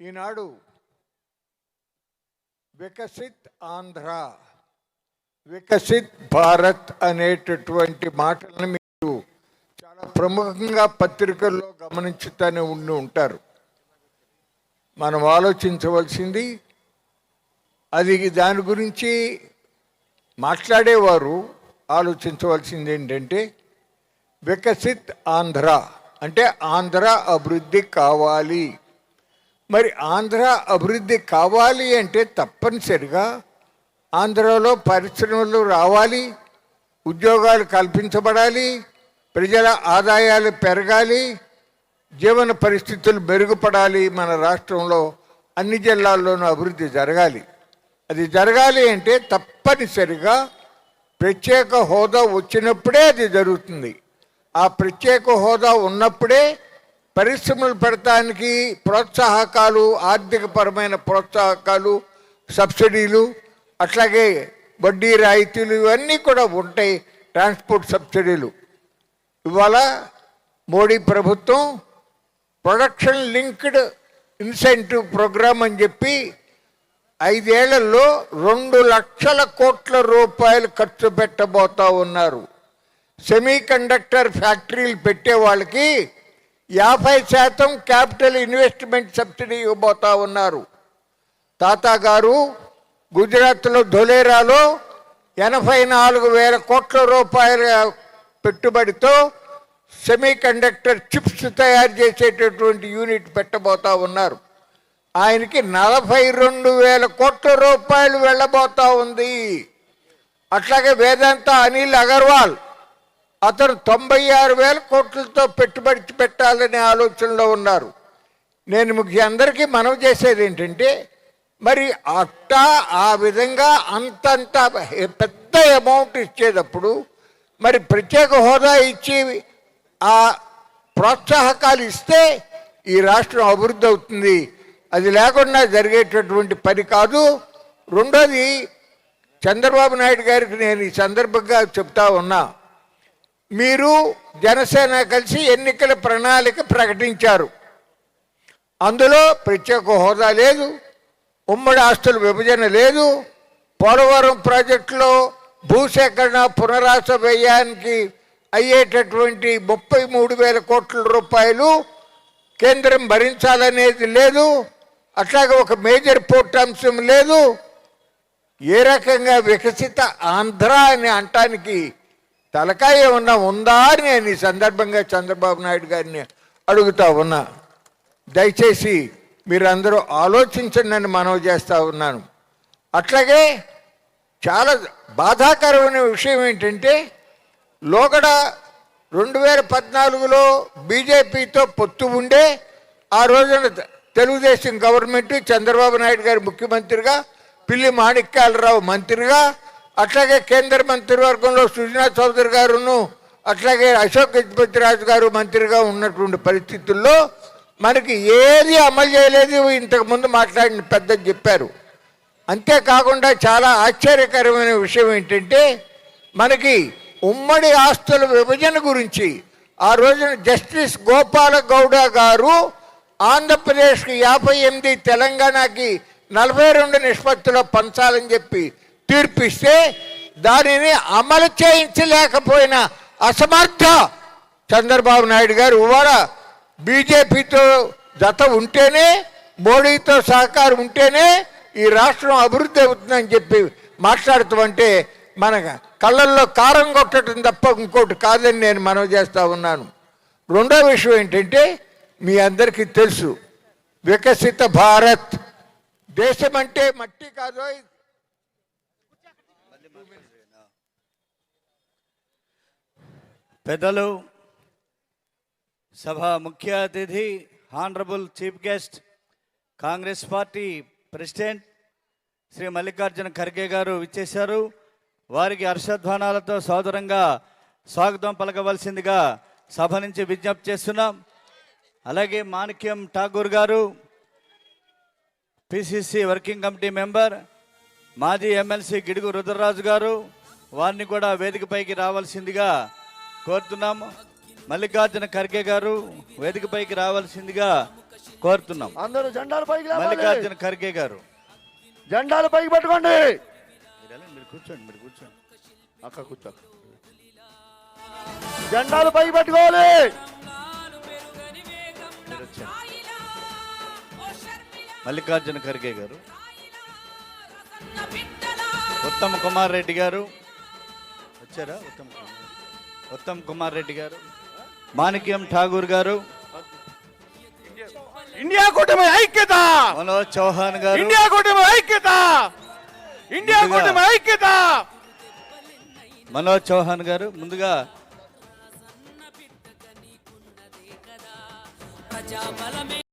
ఈనాడు వికసిత్ ఆంధ్ర వికసిత్ భారత్ అనేటటువంటి మాటలను మీరు చాలా ప్రముఖంగా పత్రికల్లో గమనించుతూనే ఉండి ఉంటారు. మనం ఆలోచించవలసింది అది దాని గురించి మాట్లాడేవారు ఆలోచించవలసింది ఏంటంటే వికసిత్ ఆంధ్ర అంటే ఆంధ్ర అభివృద్ధి కావాలి. మరి ఆంధ్ర అభివృద్ధి కావాలి అంటే తప్పనిసరిగా ఆంధ్రలో పరిశ్రమలు రావాలి ఉద్యోగాలు కల్పించబడాలి ప్రజల ఆదాయాలు పెరగాలి జీవన పరిస్థితులు మెరుగుపడాలి మన రాష్ట్రంలో అన్ని జిల్లాల్లోనూ అభివృద్ధి జరగాలి. అది జరగాలి అంటే తప్పనిసరిగా ప్రత్యేక హోదా వచ్చినప్పుడే అది జరుగుతుంది. ఆ ప్రత్యేక హోదా ఉన్నప్పుడే పరిశ్రమలు పెడతానికి ప్రోత్సాహకాలు ఆర్థికపరమైన ప్రోత్సాహకాలు సబ్సిడీలు అట్లాగే వడ్డీ రాయితీలు ఇవన్నీ కూడా ఉంటాయి ట్రాన్స్పోర్ట్ సబ్సిడీలు. ఇవాళ మోడీ ప్రభుత్వం ప్రొడక్షన్ లింక్డ్ ఇన్సెంటివ్ ప్రోగ్రామ్ అని చెప్పి ఐదేళ్ళలో రెండు లక్షల కోట్ల రూపాయలు ఖర్చు పెట్టబోతా ఉన్నారు. సెమీ కండక్టర్ ఫ్యాక్టరీలు పెట్టే వాళ్ళకి యాభై శాతం క్యాపిటల్ ఇన్వెస్ట్మెంట్ సబ్సిడీ ఇవ్వబోతా ఉన్నారు. తాత గారు గుజరాత్లో ధొలేరాలో ఎనభై నాలుగు వేల కోట్ల రూపాయల పెట్టుబడితో సెమీ కండక్టర్ చిప్స్ తయారు చేసేటటువంటి యూనిట్ పెట్టబోతా ఉన్నారు. ఆయనకి నలభై రెండు వేల కోట్ల రూపాయలు వెళ్ళబోతా ఉంది. అట్లాగే వేదాంత అనిల్ అగర్వాల్ అతను తొంభై ఆరు వేల కోట్లతో పెట్టుబడి పెట్టాలనే ఆలోచనలో ఉన్నారు. నేను మీకు అందరికీ మనవి చేసేది ఏంటంటే మరి అట్టా ఆ విధంగా అంతంత పెద్ద అమౌంట్ ఇచ్చేటప్పుడు మరి ప్రత్యేక హోదా ఇచ్చి ఆ ప్రోత్సాహకాలు ఇస్తే ఈ రాష్ట్రం అభివృద్ధి అవుతుంది. అది లేకుండా జరిగేటటువంటి పని కాదు. రెండోది చంద్రబాబు నాయుడు గారికి నేను ఈ సందర్భంగా చెప్తా ఉన్నా మీరు జనసేన కలిసి ఎన్నికల ప్రణాళిక ప్రకటించారు. అందులో ప్రత్యేక హోదా లేదు ఉమ్మడి ఆస్తుల విభజన లేదు పోలవరం ప్రాజెక్టులో భూసేకరణ పునరాస వ్యయానికి అయ్యేటటువంటి ముప్పై మూడు వేల కోట్ల రూపాయలు కేంద్రం భరించాలనేది లేదు అట్లాగే ఒక మేజర్ పోర్ట్ అంశం లేదు. ఏ రకంగా వికసిత ఆంధ్ర అని అంటానికి తలకాయ ఏమన్నా ఉందా అని నేను ఈ సందర్భంగా చంద్రబాబు నాయుడు గారిని అడుగుతా ఉన్నా. దయచేసి మీరందరూ ఆలోచించండి అని మనవి చేస్తూ ఉన్నాను. అట్లాగే చాలా బాధాకరమైన విషయం ఏంటంటే లోగడ రెండు వేల పద్నాలుగులో బీజేపీతో పొత్తు ఉండే ఆ రోజున తెలుగుదేశం గవర్నమెంట్ చంద్రబాబు నాయుడు గారు ముఖ్యమంత్రిగా పిల్లి మాణిక్యాలరావు మంత్రిగా అట్లాగే కేంద్ర మంత్రివర్గంలో సుజనా చౌదరి గారును అట్లాగే అశోక్ గజపతిరాజు గారు మంత్రిగా ఉన్నటువంటి పరిస్థితుల్లో మనకి ఏది అమలు చేయలేదు ఇంతకుముందు మాట్లాడిన పెద్దని చెప్పారు. అంతేకాకుండా చాలా ఆశ్చర్యకరమైన విషయం ఏంటంటే మనకి ఉమ్మడి ఆస్తుల విభజన గురించి ఆ రోజున జస్టిస్ గోపాల గౌడ గారు ఆంధ్రప్రదేశ్కి యాభై ఎనిమిది తెలంగాణకి నలభై రెండు నిష్పత్తిలో పంచాలని చెప్పి తీర్పిస్తే దానిని అమలు చేయించలేకపోయిన అసమర్థ చంద్రబాబు నాయుడు గారు ఇవాళ బీజేపీతో జత ఉంటేనే మోడీతో సహకారం ఉంటేనే ఈ రాష్ట్రం అభివృద్ధి అవుతుందని చెప్పి మాట్లాడుతామంటే మన కళ్ళల్లో కారం కొట్టడం తప్ప ఇంకోటి కాదని నేను మనవి చేస్తూ ఉన్నాను. రెండో విషయం ఏంటంటే మీ అందరికీ తెలుసు వికసిత భారత్ దేశం అంటే మట్టి కాదు పెద్దలు సభ ముఖ్య అతిథి honourable chief guest Congress party president Shri Mallikarjuna Kharge గారు విచ్చేశారు. వారికి హర్షధ్వానాలతో సోదరంగా స్వాగతం పలకవలసిందిగా సభ నుంచి విజ్ఞప్తి చేస్తున్నాం. అలాగే మాణిక్యం ఠాగూర్ గారు పిసిసి వర్కింగ్ కమిటీ మెంబర్ మాజీ ఎమ్మెల్సీ గిడుగు రుద్రరాజు గారు వారిని కూడా వేదికపైకి రావాల్సిందిగా కోరుతున్నాము మల్లికార్జున ఖర్గే గారు వేదికపైకి రావాల్సిందిగా కోరుతున్నాం. అందరూ జెండాలు పైకి మల్లికార్జున ఖర్గే గారు. జెండాలు పైకి పట్టుకోండి. మీరు కూర్చోండి మీరు కూర్చోండి. అక్క కూర్చో. జెండాలు పైకి పట్టుకోవాలి. మల్లికార్జున ఖర్గే గారు. ఉత్తమ్ కుమార్ రెడ్డి గారు. వచ్చారా? ఉత్తమ్ కుమార్ ఉత్తమ్ కుమార్ రెడ్డి గారు. మాణిక్యం ఠాగూర్ గారు. ఇండియా కూటమి ఐక్యత! మనోజ్ చౌహాన్ గారు. ఇండియా కూటమి ఐక్యత! ఇండియా ముందుగా- కూటమి ఐక్యత! మనోజ్ చౌహాన్ గారు ముందుగా ప్రజాబలమే